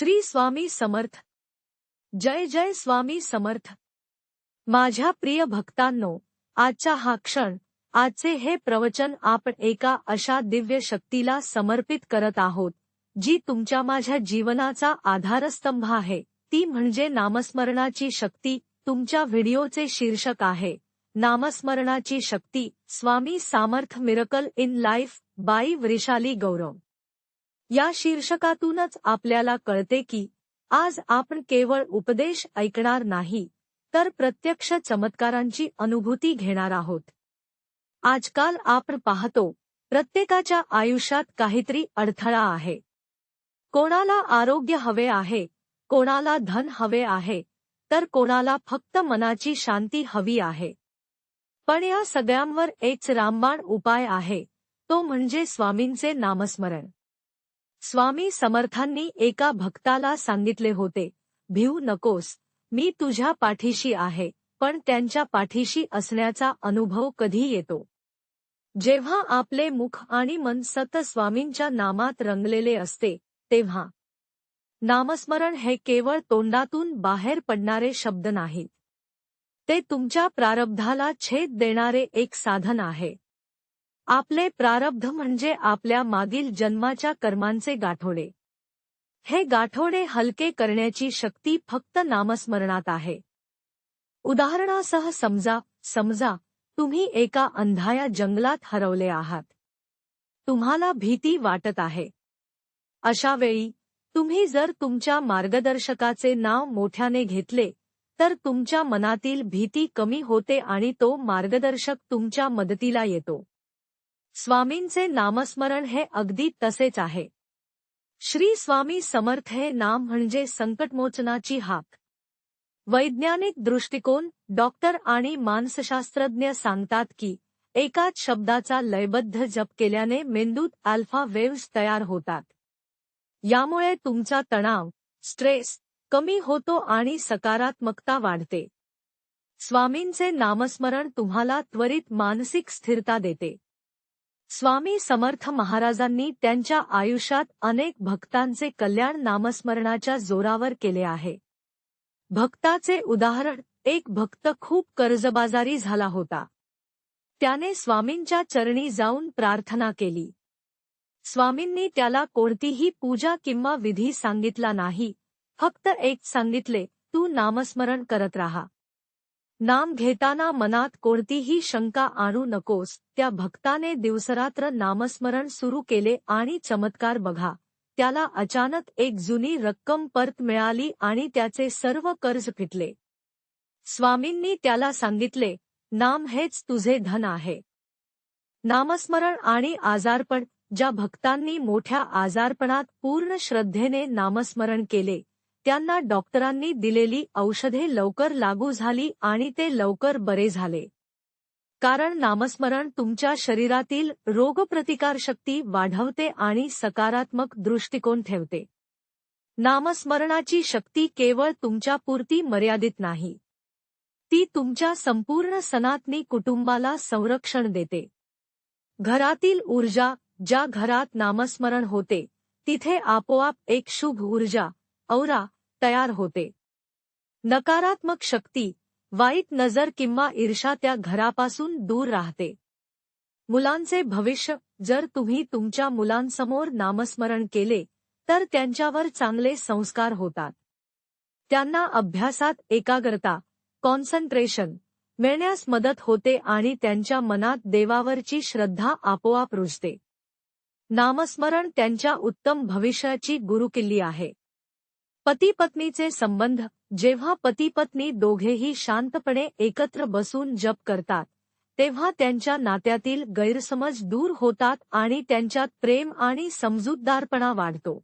श्री स्वामी समर्थ. जय जय स्वामी समर्थ. माझ्या प्रिय भक्तांनो आजचा हा क्षण आजचे हे प्रवचन आपण एका अशा दिव्य शक्तीला समर्पित करत आहोत जी तुमच्या माझ्या जीवनाचा आधारस्तंभ आहे. ती म्हणजे नामस्मरणाची शक्ती तुमच्या व्हिडिओचे शीर्षक आहे. नामस्मरणाची शक्ती स्वामी सामर्थ मिरकल इन लाईफ बाई वृषाली गौरव. या शीर्षकातूनच आपल्याला कळते की आज आपण केवळ उपदेश ऐकणार नाही तर प्रत्यक्ष चमत्कारांची अनुभूती घेणार आहोत. आजकाल आपण पाहतो प्रत्येकाच्या आयुष्यात काहीतरी अडथळा आहे. कोणाला आरोग्य हवे आहे कोणाला धन हवे आहे तर कोणाला फक्त मनाची शांती हवी आहे. पण या सगळ्यांवर एक रामबाण उपाय आहे तो म्हणजे स्वामींचे नामस्मरण. स्वामी समर्थांनी एका भक्ताला सांगितले होते भिऊ नकोस मी तुझ्या पाठीशी आहे पण त्यांच्या पाठीशी असण्याचा अनुभव कधी येतो जेव्हा आपले मुख आणि मन सत स्वामींच्या नामात रंगलेले असते तेव्हा नामस्मरण हे केवळ तोंडातून बाहेर पडणारे शब्द नाहीत. ते तुमच्या प्रारब्धाला छेद देणारे एक साधन आहे. आपले प्रारब्ध म्हणजे आपल्या मागील जन्माच्या कर्मांचे गाठोडे. हे गाठोडे हलके करण्याची शक्ती फक्त नामस्मरणात आहे. उदाहरणासह समजा समजा तुम्ही एका अंधाया जंगलात हरवले आहात. तुम्हाला भीती वाटत आहे. अशा वेळी तुम्ही जर तुमच्या मार्गदर्शकाचे नाव मोठ्याने घेतले तर तुमच्या मनातील भीती कमी होते आणि तो मार्गदर्शक तुमच्या मदतीला येतो. स्वामींचे नामस्मरण हे अगदी तसेच आहे. श्री स्वामी समर्थ हे नाम म्हणजे संकटमोचनाची हाक. वैज्ञानिक दृष्टिकोन डॉक्टर आणि मानसशास्त्रज्ञ सांगतात की एकाच शब्दाचा लयबद्ध जप केल्याने मेंदूत अल्फा वेव्स तयार होतात. यामुळे तुमचा तणाव स्ट्रेस कमी होतो आणि सकारात्मकता वाढते. स्वामींचे नामस्मरण तुम्हाला त्वरित मानसिक स्थिरता देते. स्वामी समर्थ महाराजांनी त्यांच्या आयुष्यात अनेक भक्तांचे कल्याण नामस्मरणाच्या जोरावर केले आहे. भक्ताचे उदाहरण एक भक्त खूप कर्जबाजारी झाला होता. त्याने स्वामींच्या चरणी जाऊन प्रार्थना केली. स्वामींनी त्याला कोणतीही पूजा किंवा विधी सांगितला नाही फक्त एक सांगितले तू नामस्मरण करत राहा. नाम घेताना मनात कोणतीही शंका आणू नकोस. त्या भक्ताने दिवसरात्र नामस्मरण सुरू केले आणि चमत्कार बघा. त्याला अचानक एक जुनी रक्कम परत मिळाली आणि त्याचे सर्व कर्ज फिटले. स्वामींनी त्याला सांगितले नाम हेच तुझे धन आहे. नामस्मरण आणि आजारपण ज्या भक्तांनी मोठ्या आजारपणात पूर्ण श्रद्धेने नामस्मरण केले त्यांना डॉक्टरांनी दिलेली औषधे लवकर लागू झाली आणि ते लवकर बरे झाले. कारण नामस्मरण तुमच्या शरीरातील रोगप्रतिकारशक्ती वाढवते आणि सकारात्मक दृष्टिकोन ठेवते. नामस्मरणाची शक्ती केवळ तुमच्यापुरती मर्यादित नाही. ती तुमच्या संपूर्ण सनातनी कुटुंबाला संरक्षण देते. घरातील ऊर्जा ज्या घरात नामस्मरण होते तिथे आपोआप एक शुभ ऊर्जा औरा तयार होते. नकारात्मक शक्ती वाईट नजर किंवा ईर्षा त्या घरापासून दूर राहते. मुलांचे भविष्य जर तुम्ही तुमच्या मुलांसमोर नामस्मरण केले तर त्यांच्यावर चांगले संस्कार होतात. त्यांना अभ्यासात एकाग्रता कॉन्सन्ट्रेशन मिळण्यास मदत होते आणि त्यांच्या मनात देवावरची श्रद्धा आपोआप रुजते. नामस्मरण त्यांच्या उत्तम भविष्याची गुरुकिल्ली आहे. पती पत्नीचे संबंध. जेव्हा पती पत्नी दोघेही शांतपणे एकत्र बसून जप करतात तेव्हा त्यांच्या नात्यातील गैरसमज दूर होतात आणि त्यांच्यात प्रेम आणि समजूतदारपणा वाढतो.